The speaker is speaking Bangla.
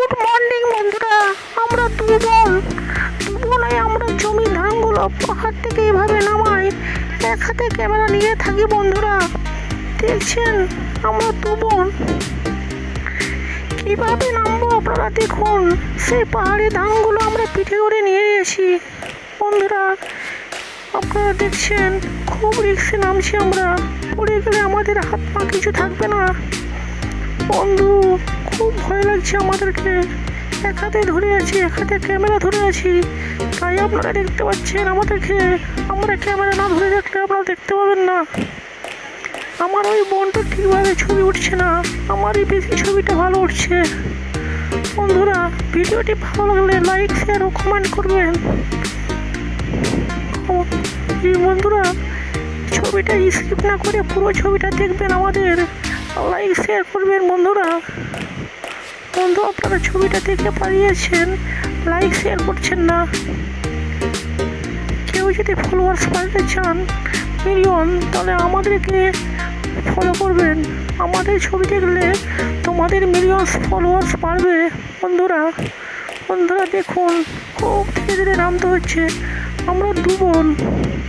গুড মর্নিং বন্ধুরা। আমরা দু বোন দু বোনাই আমরা জমি ধানগুলো পাহাড় থেকে এভাবে নামাই। এক হাতে ক্যামেরা নিয়ে থাকি, বন্ধুরা। দেখছেন? আমরা দু বোন। কীভাবে নামবো আপনারা দেখুন। সেই পাহাড়ি ধানগুলো আমরা পিঠে করে নিয়ে এসি বন্ধুরা, আপনারা দেখছেন? খুব রিক্সে নামছি আমরা। পড়ে গেলে আমাদের হাত পা কিছু থাকবে না। বন্ধু খুব ভয় লাগছে আমাদেরকে। এক হাতে ধরে আছি, এক হাতে ক্যামেরা ধরে আছি। তাই আপনারা দেখতে পাচ্ছেন আমাদেরকে। আমরা ক্যামেরা না ধরে রাখলে আপনারা দেখতে পাবেন না। আমার ওই বোনটা ঠিকভাবে ছবি উঠছে না। আমারই বেশি ছবিটা ভালো উঠছে। বন্ধুরা, ভিডিওটি ভালো লাগলে লাইক শেয়ার ও কমেন্ট করবেন। এই বন্ধুরা, ছবিটা স্কিপ না করে পুরো ছবিটা দেখবেন আমাদের। লাইক শেয়ার করবেন বন্ধুরা। বন্ধু, আপনারা ছবিটা দেখে পালিয়েছেন লাইক শেয়ার করছেন না। কেউ যদি ফলোয়ার্স বাড়তে চান মিলিয়ন তাহলে আমাদেরকে ফলো করবেন। আমাদের ছবি দেখলে তোমাদের মিলিয়ন্স ফলোয়ার্স বাড়বে। বন্ধুরা বন্ধুরা দেখুন, খুব ধীরে ধীরে নামতে হচ্ছে। আমরা দু বোন